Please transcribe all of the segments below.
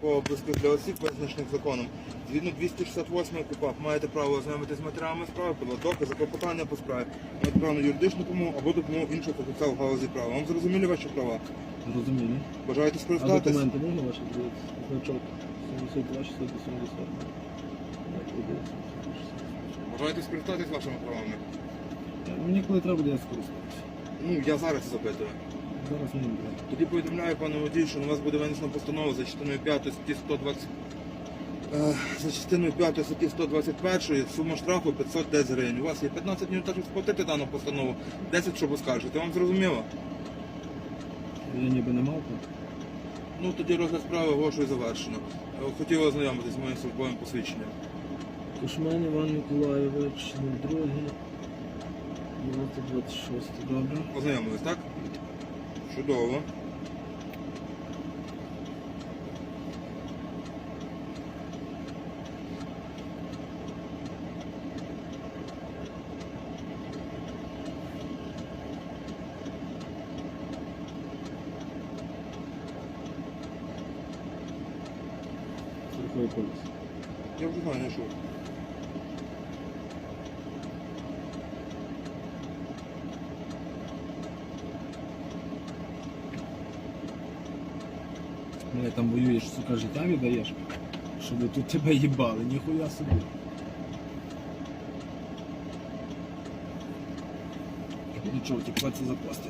по області для осіб, визначених законом. Згідно 268 КУПАП маєте право ознайомитися з матеріалами справи, подати докази, клопотання по справі, маєте право на юридичну допомогу або допомогу іншого фахівця в галузі права. Вам зрозуміли ваші права? Розумію. Бажаєте А скористатись? документи можна ваші дивитися? Значок 72 670. Так, подивіться. Бажаєте скористатись вашими правами? Мені коли треба я скористаюся. Ну, я зараз запитую. Зараз не буде. Тоді повідомляю пане водій, що на вас буде винесена постанова за частиною 5 статті 120. е, За частиною 5 статті 121 сума штрафу 510 гривень. У вас є 15 днів так, щоб сплатити дану постанову, 10, щоб оскаржити. Вам зрозуміло? Я ніби не мав права. Ну тоді розгляд справи оголошую завершено. Е, Хотів ознайомитись з моїм службовим посвідченням. Кушман Іван Миколайович, 02, 26, добре. Ознайомились, так? Чудово. Я вже знаю, не. Мене там воюєш, сука, життя віддаєш, щоб тут тебе їбали, ніхуя собі. Нічого, тільки це запасти.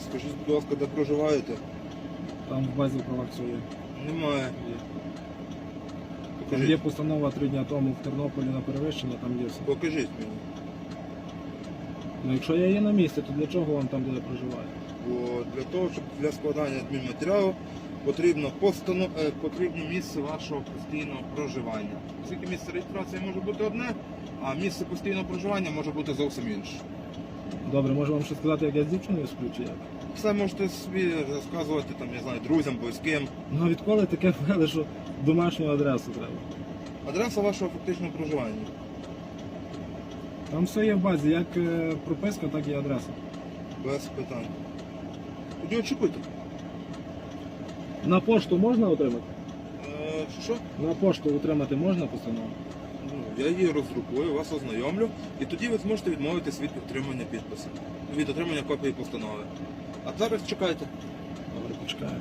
Скажіть, будь ласка, де проживаєте? Там в базі все є. Немає. Там є Покажіть, постанова три дня тому в Тернополі на перевищення, там є все. покажіть мені. Ну якщо я є на місці, то для чого вам там, де я проживаю? Бо для того, щоб для складання адмінматеріалу потрібно постанов... е, потрібно місце вашого постійного проживання. Оскільки місце реєстрації може бути одне, а місце постійного проживання може бути зовсім інше. Добре, можу вам ще сказати, як я з дівчиною сплю, чи як? Все можете собі розказувати там, я знаю, друзям, близьким. Ну відколи таке ввели, що домашню адресу треба. Адреса вашого фактичного проживання. Там все є в базі, як е, прописка, так і адреса. Без питань. Тоді очікуйте. На пошту можна отримати? Е, що? На пошту отримати можна постанову? Я її роздрукую, вас ознайомлю, і тоді ви зможете відмовитись від отримання підпису, від отримання копії постанови. А зараз чекайте. Добре, почекаю.